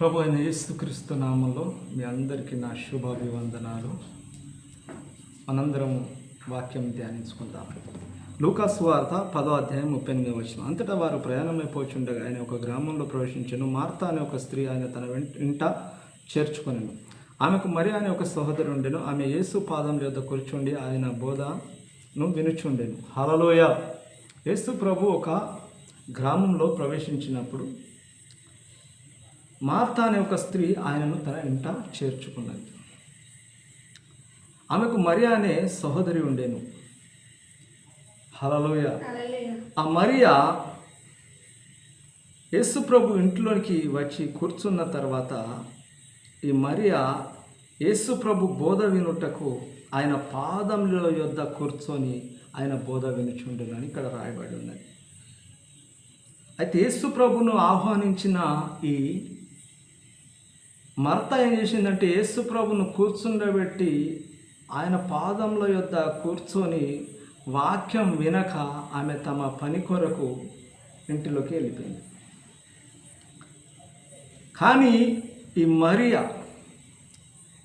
ప్రభు అయిన యేసుక్రీస్తు నామంలో మీ అందరికీ నా శుభాభివందనాలు. మనందరం వాక్యం ధ్యానించుకుందాం. లూకాస్ వార్త పదో అధ్యాయం ముప్పై ఎనిమిది వచ్చిన అంతటా వారు ప్రయాణమైపోచుండగా ఆయన ఒక గ్రామంలో ప్రవేశించను. మార్త అనే ఒక స్త్రీ ఆయన తన వెంట ఇంట చేర్చుకొనెను. ఆమెకు మరి అనే ఒక సహోదరు ఉండెను. ఆమె యేసు పాదం యొద్ద కూర్చుండి ఆయన బోధను వినుచుండెను. హలలోయ యేసు ప్రభు ఒక గ్రామంలో ప్రవేశించినప్పుడు మార్త అనే ఒక స్త్రీ ఆయనను తన ఇంట చేర్చుకున్నది. ఆమెకు మరియా అనే సహోదరి ఉండేను. హలలోయ ఆ మరియా యేసు ప్రభు ఇంట్లోనికి వచ్చి కూర్చున్న తర్వాత ఈ మరియా యేసు ప్రభు బోధ వినుటకు ఆయన పాదముల యొద్ద కూర్చొని ఆయన బోధ వినుచుండునని ఇక్కడ రాయబడి ఉన్నది. అయితే యేసు ప్రభును ఆహ్వానించిన ఈ మర్త ఏం చేసిందంటే యేసు ప్రభును కూర్చుండబెట్టి ఆయన పాదముల యొద్ద కూర్చొని వాక్యం వినక ఆమె తమ పని కొరకు ఇంటిలోకి వెళ్ళిపోయింది. కానీ ఈ మరియా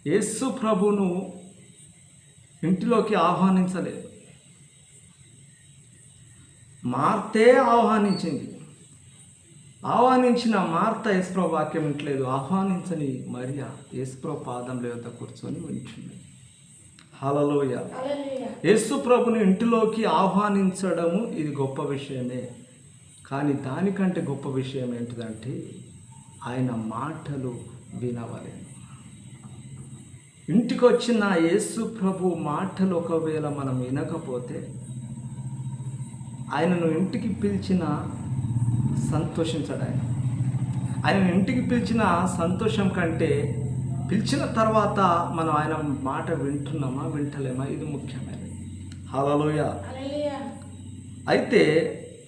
యేసు ప్రభును ఇంటిలోకి ఆహ్వానించలేదు. మార్తే ఆహ్వానించింది. ఆహ్వానించిన మార్త యేసుప్రభు వాక్యం వింటలేదు ఆహ్వానించని మరియా యేసుప్రభు పాదంలో యొద్ద కూర్చొని ఉంచింది హలలోయ యేసు ప్రభుని ఇంటిలోకి ఆహ్వానించడము ఇది గొప్ప విషయమే. కానీ దానికంటే గొప్ప విషయం ఏంటిదంటే ఆయన మాటలు వినవలేను ఇంటికి వచ్చిన యేసు ప్రభు మాటలు ఒకవేళ మనం వినకపోతే ఆయనను ఇంటికి పిలిచిన సంతోషించడు ఆయన ఆయన ఇంటికి పిలిచిన సంతోషం కంటే పిలిచిన తర్వాత మనం ఆయన మాట వింటున్నామా వింటలేమా? ఇది ముఖ్యమైనది. హలలోయ. అయితే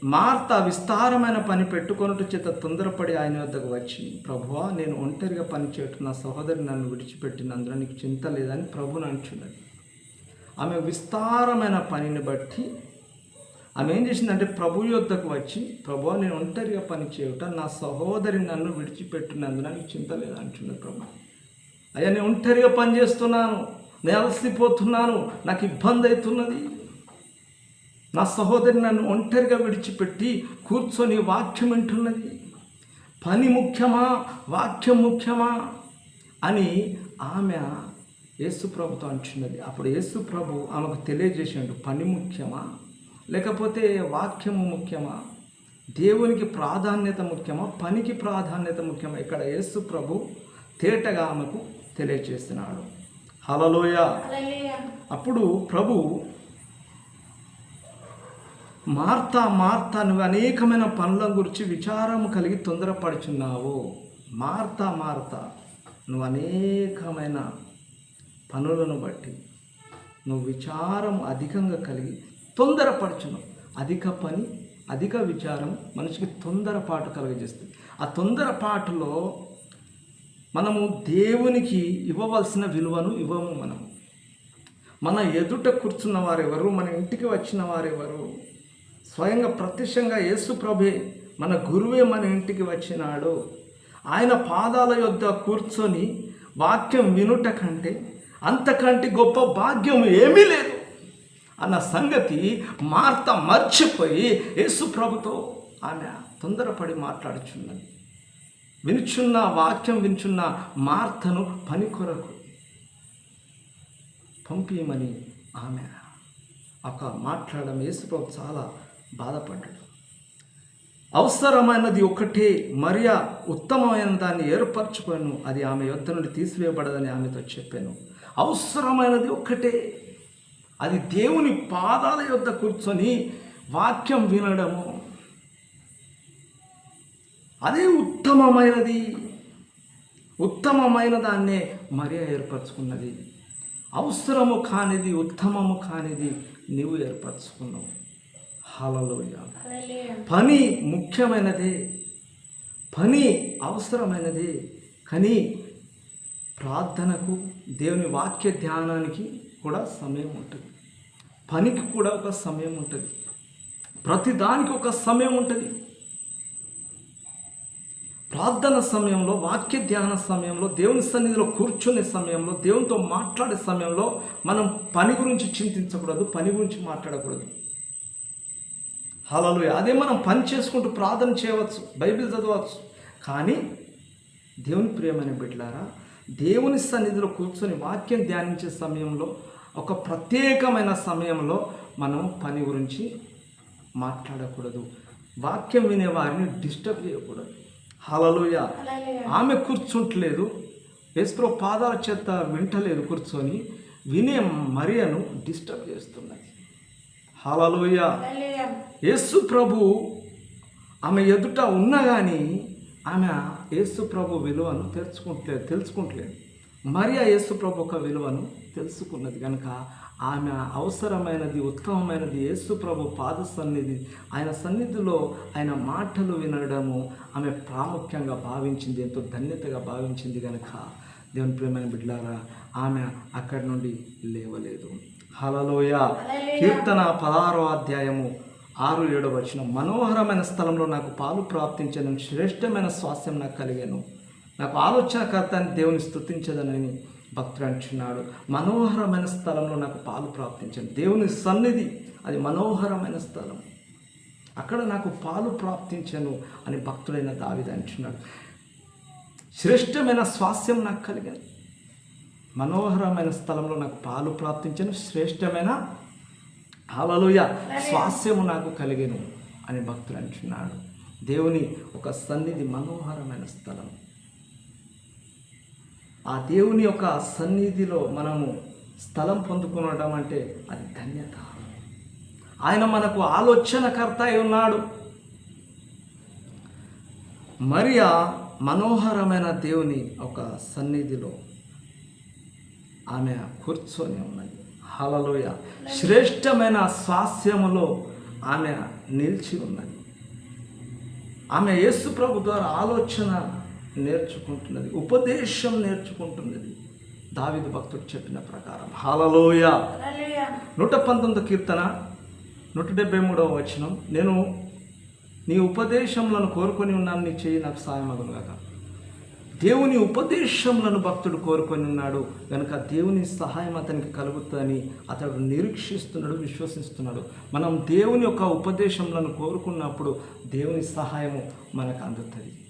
మార్త విస్తారమైన పని పెట్టుకొనుట చేత తొందరపడి ఆయన వద్దకు వచ్చి ప్రభువా నేను ఒంటరిగా పని చేయటం నా సహోదరి నన్ను విడిచిపెట్టినందున నీకు చింత లేదని ప్రభుని అంటున్నది ఆమె విస్తారమైన పనిని బట్టి ఆమె ఏం చేసిందంటే ప్రభు యొద్దకు వచ్చి ప్రభు నేను ఒంటరిగా పని చేయుట నా సహోదరి నన్ను విడిచిపెట్టినందున నీకు చింత లేదు? అంటున్నది ప్రభు. అయ్యా నేను ఒంటరిగా పని చేస్తున్నాను నేను అలసిపోతున్నాను నాకు ఇబ్బంది అవుతున్నది. నా సహోదరి నన్ను ఒంటరిగా విడిచిపెట్టి కూర్చొని వాక్యం వింటున్నది. పని ముఖ్యమా వాక్యం ముఖ్యమా? అని ఆమె యేసు ప్రభుతో అంటున్నది. అప్పుడు యేసు ప్రభు ఆమెకు తెలియజేసాడు పని ముఖ్యమా లేకపోతే వాక్యము ముఖ్యమా? దేవునికి ప్రాధాన్యత ముఖ్యమా? పనికి ప్రాధాన్యత ముఖ్యమా? ఇక్కడ యేసు ప్రభు తేటగా ఆమెకు తెలియజేస్తున్నాడు హలలోయ అప్పుడు ప్రభు మార్తా మార్తా నువ్వు అనేకమైన పనుల గురించి విచారము కలిగి తొందరపడుచున్నావు. మార్తా మార్తా నువ్వు అనేకమైన పనులను బట్టి నువ్వు విచారం అధికంగా కలిగి తొందరపడుచున్నావు అధిక పని అధిక విచారం మనిషికి తొందరపాటు కలుగజేస్తుంది. ఆ తొందరపాటులో మనము దేవునికి ఇవ్వవలసిన విలువను ఇవ్వము మనం. మన ఎదుట కూర్చున్న వారెవరు మన ఇంటికి వచ్చిన వారెవరు స్వయంగా ప్రత్యక్షంగా యేసు ప్రభే మన గురువే మన ఇంటికి వచ్చినాడు. ఆయన పాదాల యొద్ద కూర్చొని వాక్యం వినుట కంటే అంతకంటే గొప్ప భాగ్యం ఏమీ లేదు. అన్న సంగతి మార్త మర్చిపోయి యేసు ప్రభుతో ఆమె తొందరపడి మాట్లాడుచున్నది. వినుచున్న వాక్యం వినుచున్న మార్తను పని కొరకు పంపించమని ఆమె ఒక మాట్లాడడం యేసుప్రభు చాలా బాధపడ్డాడు. అవసరమైనది ఒకటే మరియా ఉత్తమమైన దాన్ని ఏర్పరచుకోను అది ఆమె యొద్ద నుండి తీసివేయబడదని ఆమెతో చెప్పాను. అవసరమైనది ఒక్కటే అది దేవుని పాదాల యొద్ద కూర్చొని వాక్యం వినడము. అదే ఉత్తమమైనది. ఉత్తమమైన దాన్నే మరియ ఏర్పరచుకున్నది. అవసరము కానిది ఉత్తమము కానిది నీవు ఏర్పరచుకున్నావు. హలలోయ పని ముఖ్యమైనదే. పని అవసరమైనదే. కానీ ప్రార్థనకు దేవుని వాక్య ధ్యానానికి కూడా సమయం ఉంటుంది. పనికి కూడా ఒక సమయం ఉంటుంది. ప్రతి దానికి ఒక సమయం ఉంటుంది. ప్రార్థన సమయంలో వాక్య ధ్యాన సమయంలో దేవుని సన్నిధిలో కూర్చునే సమయంలో దేవునితో మాట్లాడే సమయంలో మనం పని గురించి చింతించకూడదు పని గురించి మాట్లాడకూడదు. హలలు అదే మనం పని చేసుకుంటూ ప్రార్థన చేయవచ్చు బైబిల్ చదవచ్చు. కానీ దేవుని ప్రియమైన బిడ్డలారా దేవుని సన్నిధిలో కూర్చొని వాక్యం ధ్యానించే సమయంలో ఒక ప్రత్యేకమైన సమయంలో మనం పని గురించి మాట్లాడకూడదు. వాక్యం వినే వారిని డిస్టర్బ్ చేయకూడదు. హలలుయ ఆమె కూర్చుంటలేదు. యేసుప్రో పాదాల చేత వింటలేదు కూర్చొని వినే మరియను డిస్టర్బ్ చేస్తున్నది. హలలుయ యేసు ప్రభు ఆమె ఎదుట ఉన్నా కానీ ఆమె యేసు ప్రభు విలువను తెలుసుకుంటలేదు తెలుసుకుంటలేదు. మరియా యేసు ప్రభు ఒక విలువను తెలుసుకున్నది కనుక ఆమె అవసరమైనది ఉత్తమమైనది యేసు ప్రభు పాద సన్నిధి. ఆయన సన్నిధిలో ఆయన మాటలు వినడము ఆమె ప్రాముఖ్యంగా భావించింది ఎంతో ధన్యతగా భావించింది కనుక దేవుని ప్రేమైన బిడ్డలారా ఆమె అక్కడి నుండి లేవలేదు. హలలోయ కీర్తన పదహారో అధ్యాయము ఆరు ఏడో వచ్చిన మనోహరమైన స్థలంలో నాకు పాలు ప్రాప్తించను శ్రేష్టమైన స్వాస్థ్యం నాకు కలిగాను. నాకు ఆలోచనకర్త అని దేవుని స్థుతించదనని భక్తుడు అంటున్నాడు మనోహరమైన స్థలంలో నాకు పాలు ప్రాప్తించండి. దేవుని సన్నిధి అది మనోహరమైన స్థలం. అక్కడ నాకు పాలు ప్రాప్తించను అని భక్తుడైన దావిద అంటున్నాడు. శ్రేష్టమైన స్వాస్యం నాకు కలిగింది మనోహరమైన స్థలంలో నాకు పాలు ప్రాప్తించను శ్రేష్టమైన హాలలోయ స్వాస్యము నాకు కలిగను అని భక్తుడు అంటున్నాడు. దేవుని ఒక సన్నిధి మనోహరమైన స్థలం. ఆ దేవుని యొక్క సన్నిధిలో మనము స్థలం పొందుకునడం అంటే అది ధన్యత. ఆయన మనకు ఆలోచనకర్త అయి ఉన్నాడు. మరియా మనోహరమైన దేవుని ఒక సన్నిధిలో ఆమె కూర్చొని ఉన్నది. హలలోయ శ్రేష్టమైన స్వాస్యములో ఆమె నిలిచి ఉన్నది. ఆమె యేసు ప్రభు ద్వారా ఆలోచన నేర్చుకుంటున్నది. ఉపదేశం నేర్చుకుంటున్నది. దావిదు భక్తుడు చెప్పిన ప్రకారం. హలలోయ. నూట పంతొమ్మిది కీర్తన నూట డెబ్బై మూడవ వచనం. నేను నీ ఉపదేశములను కోరుకొని ఉన్నాను నీ చెయ్యి నాకు సాయం అగునుగాక. దేవుని ఉపదేశములను భక్తుడు కోరుకొని ఉన్నాడు. కనుక దేవుని సహాయం అతనికి కలుగుతుందని అతడు నిరీక్షిస్తున్నాడు విశ్వసిస్తున్నాడు. మనం దేవుని యొక్క ఉపదేశములను కోరుకున్నప్పుడు దేవుని సహాయము మనకు అందుతుంది.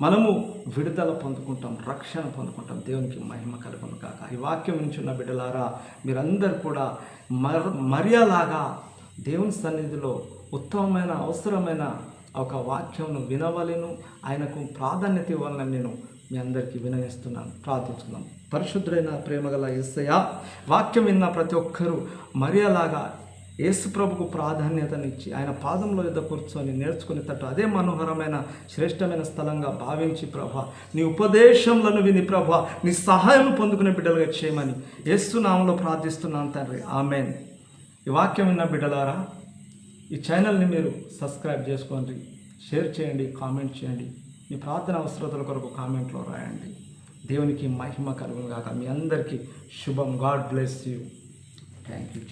మనము విడుదల పొందుకుంటాం రక్షణ పొందుకుంటాం దేవునికి మహిమ కలుగును కాక ఈ వాక్యం నుంచి బిడ్డలారా మీరందరూ కూడా మర మర్యాలాగా దేవుని సన్నిధిలో ఉత్తమమైన అవసరమైన ఒక వాక్యంను వినవలను. ఆయనకు ప్రాధాన్యత ఇవ్వాలని నేను మీ అందరికీ వినయిస్తున్నాను ప్రార్థించుకున్నాను పరిశుద్ధుడైన ప్రేమగల యేసయ్య వాక్యం విన్న ప్రతి ఒక్కరూ మర్యాలాగా యేసు ప్రభుకు ప్రాధాన్యతనిచ్చి ఆయన పాదంలో యుద్ధ కూర్చొని నేర్చుకుని తట్టు అదే మనోహరమైన శ్రేష్టమైన స్థలంగా భావించి ప్రభా నీ ఉపదేశంలను విని ప్రభా నీ సహాయం పొందుకునే బిడ్డలుగా చేయమని యేసునామంలో ప్రార్థిస్తున్నాను తండ్రి. ఆమెన్. ఈ వాక్యం విన్న బిడ్డలారా ఈ ఛానల్ని మీరు సబ్స్క్రైబ్ చేసుకోండి షేర్ చేయండి కామెంట్ చేయండి మీ ప్రార్థన అవసరతల కొరకు కామెంట్లో రాయండి. దేవునికి మహిమ కలుగును కాక మీ అందరికీ శుభం. God bless you. Thank you.